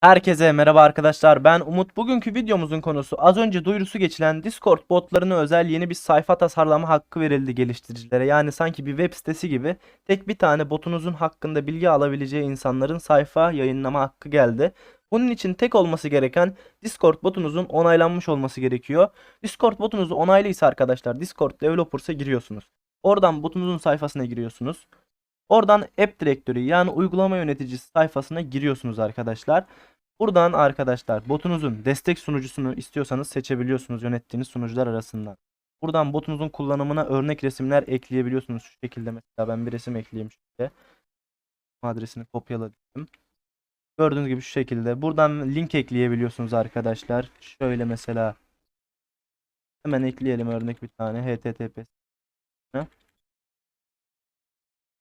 Herkese merhaba arkadaşlar ben Umut. Bugünkü videomuzun konusu az önce duyurusu geçilen Discord botlarına özel yeni bir sayfa tasarlama hakkı verildi geliştiricilere. Yani sanki bir web sitesi gibi tek bir tane botunuzun hakkında bilgi alabileceği insanların sayfa yayınlama hakkı geldi. Bunun için tek olması gereken Discord botunuzun onaylanmış olması gerekiyor. Discord botunuz onaylıysa arkadaşlar Discord Developers'a giriyorsunuz. Oradan botunuzun sayfasına giriyorsunuz. Oradan App Directory yani uygulama yöneticisi sayfasına giriyorsunuz arkadaşlar. Buradan arkadaşlar botunuzun destek sunucusunu istiyorsanız seçebiliyorsunuz yönettiğiniz sunucular arasından. Buradan botunuzun kullanımına örnek resimler ekleyebiliyorsunuz şu şekilde mesela ben bir resim ekleyeyim şöyle. Adresini kopyaladım. Gördüğünüz gibi şu şekilde. Buradan link ekleyebiliyorsunuz arkadaşlar. Şöyle mesela hemen ekleyelim örnek bir tane http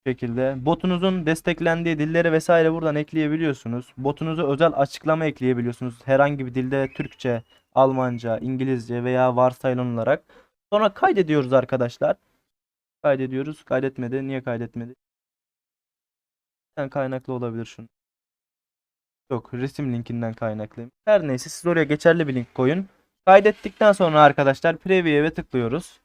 şekilde botunuzun desteklendiği dilleri vesaire buradan ekleyebiliyorsunuz. Botunuza özel açıklama ekleyebiliyorsunuz. Herhangi bir dilde Türkçe, Almanca, İngilizce veya varsayılan olarak. Sonra kaydediyoruz arkadaşlar. Kaydediyoruz. Kaydetmedi. Niye kaydetmedi? Kaynaklı olabilir şunu. Yok resim linkinden kaynaklıyım. Her neyse siz oraya geçerli bir link koyun. Kaydettikten sonra arkadaşlar Preview'e tıklıyoruz.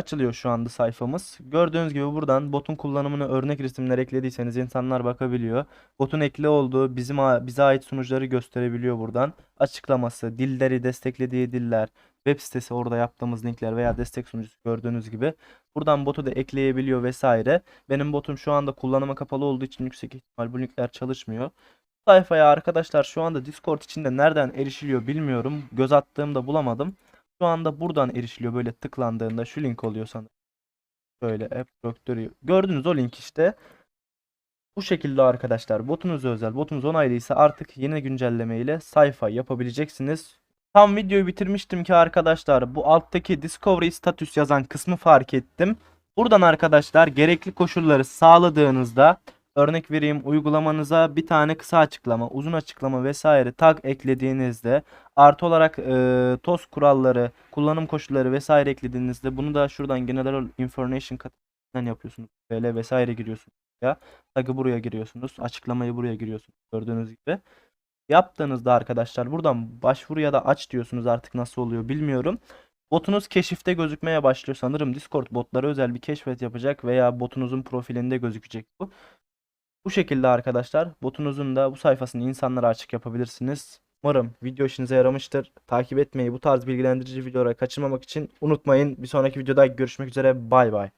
Açılıyor şu anda sayfamız. Gördüğünüz gibi buradan botun kullanımını örnek resimler eklediyseniz insanlar bakabiliyor. Botun ekli olduğu bizim bize ait sunucuları gösterebiliyor buradan. Açıklaması, dilleri desteklediği diller, web sitesi orada yaptığımız linkler veya destek sunucusu gördüğünüz gibi. Buradan botu da ekleyebiliyor vesaire. Benim botum şu anda kullanıma kapalı olduğu için yüksek ihtimal bu linkler çalışmıyor. Sayfaya arkadaşlar şu anda Discord içinde nereden erişiliyor bilmiyorum. Göz attığımda bulamadım. Şu anda buradan erişiliyor böyle tıklandığında şu link oluyor sanırım. Böyle App Directory. Gördünüz o link işte. Bu şekilde arkadaşlar botunuz özel, botunuz onaylıysa artık yeni güncelleme ile sayfa yapabileceksiniz. Tam videoyu bitirmiştim ki arkadaşlar bu alttaki Discovery status yazan kısmı fark ettim. Buradan arkadaşlar gerekli koşulları sağladığınızda Örnek vereyim uygulamanıza bir tane kısa açıklama, uzun açıklama vesaire tag eklediğinizde artı olarak e, toz kuralları, kullanım koşulları vesaire eklediğinizde bunu da şuradan General Information kategorisinden yapıyorsunuz. Böyle vesaire giriyorsunuz ya. Tag'ı buraya giriyorsunuz. Açıklamayı buraya giriyorsunuz. Gördüğünüz gibi. Yaptığınızda arkadaşlar buradan başvuru ya da aç diyorsunuz artık nasıl oluyor bilmiyorum. Botunuz keşifte gözükmeye başlıyor. Sanırım Discord botları özel bir keşfet yapacak veya botunuzun profilinde gözükecek bu. Bu şekilde arkadaşlar botunuzun da bu sayfasını insanlara açık yapabilirsiniz. Umarım video işinize yaramıştır. Takip etmeyi bu tarz bilgilendirici videoları kaçırmamak için unutmayın. Bir sonraki videoda görüşmek üzere. Bay bay.